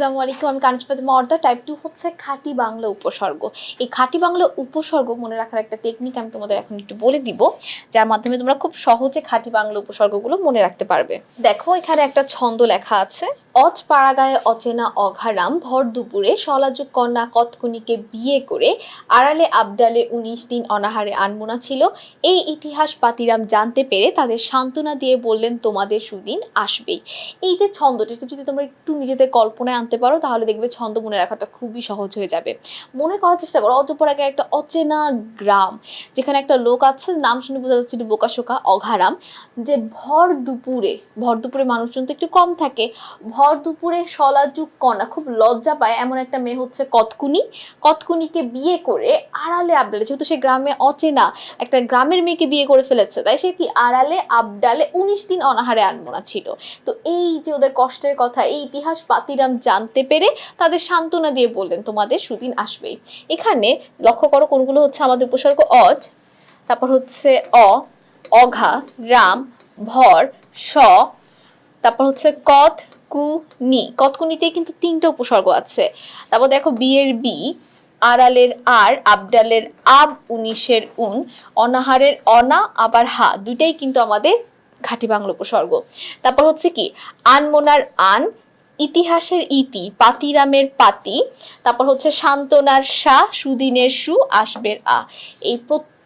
আসসালামু আলাইকুম, আমি কানিজ ফাতেমা অর্দা টাইপ টু হচ্ছে খাঁটি বাংলা উপসর্গ। এই খাঁটি বাংলা উপসর্গ মনে রাখার একটা টেকনিক আমি তোমাদের এখন একটু বলে দিব, যার মাধ্যমে তোমরা খুব সহজে খাঁটি বাংলা উপসর্গগুলো মনে রাখতে পারবে। দেখো, এখানে একটা ছন্দ লেখা আছে অচ পাড়াগায়ে অচেনা অঘারাম, ভর দুপুরে সলাযুগ কন্যা কতকুনিকে বিয়ে করে, আড়ালে আবডালে উনিশ দিন অনাহারে আনমোনা ছিল। এই ইতিহাস পাতিরাম জানতে পেরে তাদের সান্ত্বনা দিয়ে বললেন, তোমাদের সুদিন আসবেই। এই যে ছন্দটি, যদি তোমরা একটু নিজেদের কল্পনায় আনতে পারো, তাহলে দেখবে ছন্দ মনে রাখাটা খুবই সহজ হয়ে যাবে। মনে করার চেষ্টা করো অজপরাগে একটা অচেনা গ্রাম, যেখানে একটা লোক আছে, নাম শুনে বোঝা যাচ্ছিল বোকাশোকা অঘারাম, যে ভর দুপুরে ভর দুপুরে মানুষজন তো একটু কম থাকে, ভর দুপুরে সলাযুগ কন্যা, খুব লজ্জা পায় এমন একটা মেয়ে হচ্ছে কতকুনি। কতকুনিকে বিয়ে করে আড়ালে আবডালে, যেহেতু সে গ্রামে অচেনা, একটা গ্রামের মেয়েকে বিয়ে করে ফেলেছে, তাই সে কি আড়ালে আবডালে উনিশ দিন অনাহারে আনমোনা ছিল। তো এই যে ওদের কষ্টের কথা, এই ইতিহাস পাতিরাম জানতে পেরে তাদের সান্ত্বনা দিয়ে বললেন, তোমাদের সুদিন আসবেই। এখানে লক্ষ্য করো কোনগুলো হচ্ছে আমাদের উপসর্গ অজ, তারপর হচ্ছে অ, অঘা, রাম, ভর, স, তারপর হচ্ছে কত, কু, নি। কতকুনিতে কিন্তু তিনটা উপসর্গ আছে। তারপর দেখো বিয়ের বি, আড়ালের আর, আবডালের আব, উনিশের উন, অনাহারের অনা, আবার হা, দুইটাই কিন্তু আমাদের ঘাটি বাংলা উপসর্গ। তারপর হচ্ছে কি, আনমোনার আন ইতিহাসের ইতি পাতিরামের পাতি তারপর হচ্ছে সান্ত্বনার সা সুদিনের সু আসবের আ। এই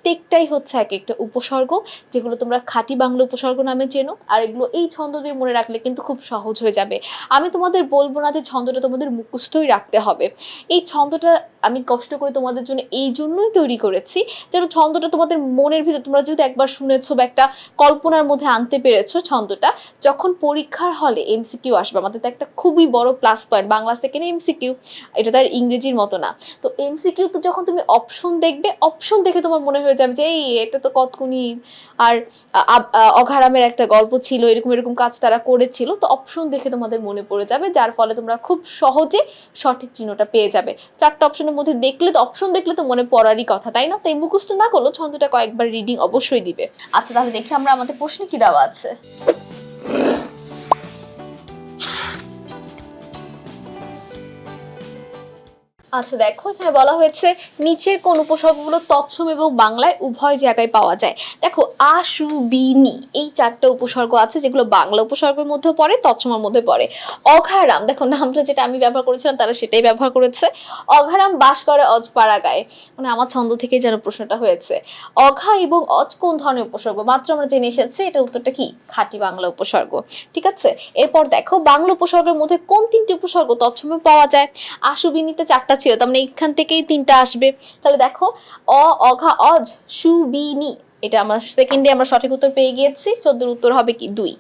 প্রত্যেকটাই হচ্ছে এক একটা উপসর্গ, যেগুলো তোমরা খাঁটি বাংলা উপসর্গ নামে চেনো, আর এগুলো এই ছন্দ দিয়ে মনে রাখলে কিন্তু খুব সহজ হয়ে যাবে। আমি তোমাদের বলব না যে ছন্দটা তোমাদের মুখস্থই রাখতে হবে। এই ছন্দটা আমি কষ্ট করে তোমাদের জন্য এই জন্যই তৈরি করেছি, যেন ছন্দটা তোমাদের মনের ভিতর, তোমরা যেহেতু একবার শুনেছো বা একটা কল্পনার মধ্যে আনতে পেরেছ ছন্দটা, যখন পরীক্ষার হলে এমসিকিউ আসবে, আমাদের তো একটা খুবই বড় প্লাস পয়েন্ট বাংলা সেকেন্ডে এমসিকিউ এটা তার ইংরেজির মতো না। তো এমসিকিউ তো যখন তুমি অপশন দেখবে অপশন দেখে তোমার মনে হয়ে যাবে যে, এই, এটা তো কতকুনি আর অঘারামের একটা গল্প ছিল, এরকম এরকম কাজ তারা করেছিল, তো অপশন দেখে তোমাদের মনে পড়ে যাবে, যার ফলে তোমরা খুব সহজে সঠিক চিহ্নটা পেয়ে যাবে। চারটা অপশনের মধ্যে দেখলে তো অপশন দেখলে তো মনে পড়ারই কথা, তাই না? তাই মুখস্থ না করলেও ছন্দটা কয়েকবার রিডিং অবশ্যই দিবে। আচ্ছা তাহলে দেখি আমরা আমাদের প্রশ্নে কি দেওয়া আছে। আচ্ছা দেখো, এখানে বলা হয়েছে, নিচের কোন উপসর্গগুলো তৎসম এবং বাংলায় উভয় জায়গায় পাওয়া যায়। দেখো আশু বিনি এই চারটা উপসর্গ আছে যেগুলো বাংলা উপসর্গের মধ্যে পড়ে, তৎসমের মধ্যে পড়ে। অঘারাম, দেখো, নামটা যেটা আমি ব্যবহার করেছিলাম, তারা সেটাই ব্যবহার করেছে। অঘারাম বাস করে অজপাড়া গায়ে। মানে আমার ছন্দ থেকেই যেন প্রশ্নটা হয়েছে। অঘা এবং অজ কোন ধরনের উপসর্গ? মাত্র আমরা জেনে এসেছি, এটার উত্তরটা কি? খাঁটি বাংলা উপসর্গ। ঠিক আছে? এরপর দেখো, বাংলা উপসর্গের মধ্যে কোন তিনটি উপসর্গ তৎসমে পাওয়া যায়? আশুবিনীতে চারটা ছিল, তার মানে এখান থেকেই তিনটা আসবে। তাহলে দেখো, অ, অঘা অজ সুবিনি এটা আমার সেকেন্ডে আমরা সঠিক উত্তর পেয়ে গিয়েছি, চোদ্দোর উত্তর হবে কি? দুই।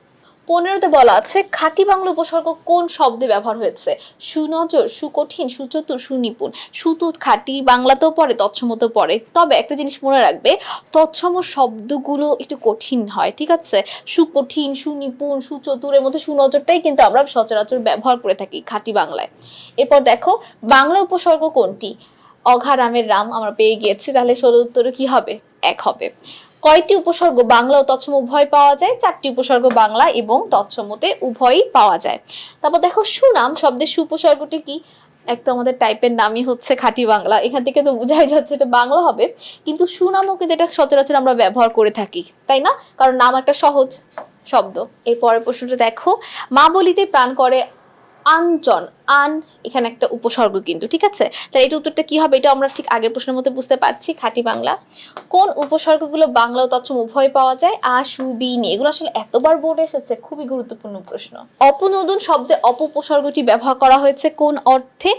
পনেরোতে বলা আছে, খাঁটি বাংলা উপসর্গ কোন শব্দে ব্যবহার হয়েছে? সুনজর, সুকঠিন, সুচতুর, সুনিপুণ। সুতু খাঁটি, বাংলাতেও পড়ে তৎসমতেও পড়ে। তবে একটা জিনিস মনে রাখবে, তৎসম শব্দগুলো একটু কঠিন হয়, ঠিক আছে? সুকঠিন, সুনিপুণ সুচতুরের মধ্যে সুনজরটাই কিন্তু আমরা সচরাচর ব্যবহার করে থাকি খাঁটি বাংলায়। এরপর দেখো, বাংলা উপসর্গ কোনটি? অঘারামের রাম আমরা পেয়ে গিয়েছি, তাহলে সদ উত্তরে কি হবে? এক হবে। কয়টি উপসর্গ বাংলা ও তৎসম উভয় পাওয়া যায়? চারটি উপসর্গ বাংলা এবং তৎসমতে উভয়ই পাওয়া যায়। তারপর দেখো সুনাম, শব্দের সুপসর্গটি কি? একটা আমাদের টাইপের নামই হচ্ছে খাঁটি বাংলা। এখান থেকে তো বোঝাই যাচ্ছে এটা বাংলা হবে। কিন্তু সুনামও কিন্তু এটা সচরাচর আমরা ব্যবহার করে থাকি, তাই না? কারণ নাম একটা সহজ শব্দ। এর পরের প্রশ্নটা দেখো, মা বলিতে প্রাণ করে আনচন আন, এখানে একটা উপসর্গ কিন্তু, ঠিক আছে? তাহলে এটা উত্তরটা কি হবে? এটা আমরা ঠিক আগের প্রশ্নের মধ্যে বুঝতে পারছি, খাঁটি বাংলা। কোন উপসর্গগুলো বাংলা ও তৎসম উভয় পাওয়া যায়? আশু বিনি এগুলো আসলে এতবার বোর্ডে এসেছে, খুবই গুরুত্বপূর্ণ প্রশ্ন। অপনোদন শব্দে অপ উপসর্গটি ব্যবহার করা হয়েছে কোন অর্থে?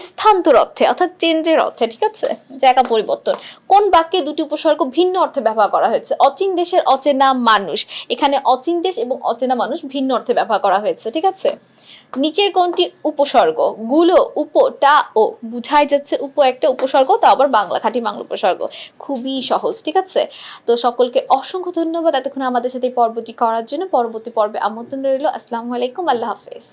স্থান্তর অর্থে, অর্থাৎ চেঞ্জের অর্থে, ঠিক আছে? জায়গা পরিবর্তন। কোন বাক্যে দুটি উপসর্গ ভিন্ন অর্থে ব্যবহার করা হয়েছে? অচিন দেশের অচেনা মানুষ। এখানে অচিন দেশ এবং অচেনা মানুষ ভিন্ন অর্থে ব্যবহার করা হয়েছে, ঠিক আছে? নিচের কোনটি উপসর্গ? গুলো, উপ, টা, ও। বুঝাই যাচ্ছে উপ একটা উপসর্গ, তা আবার বাংলা খাঁটি বাংলা উপসর্গ। খুবই সহজ, ঠিক আছে? তো সকলকে অসংখ্য ধন্যবাদ এতক্ষণ আমাদের সাথে এই পর্বটি করার জন্য। পরবর্তী পর্বে আমন্ত্রণ রইল। আসসালামু আলাইকুম। আল্লাহ হাফেজ।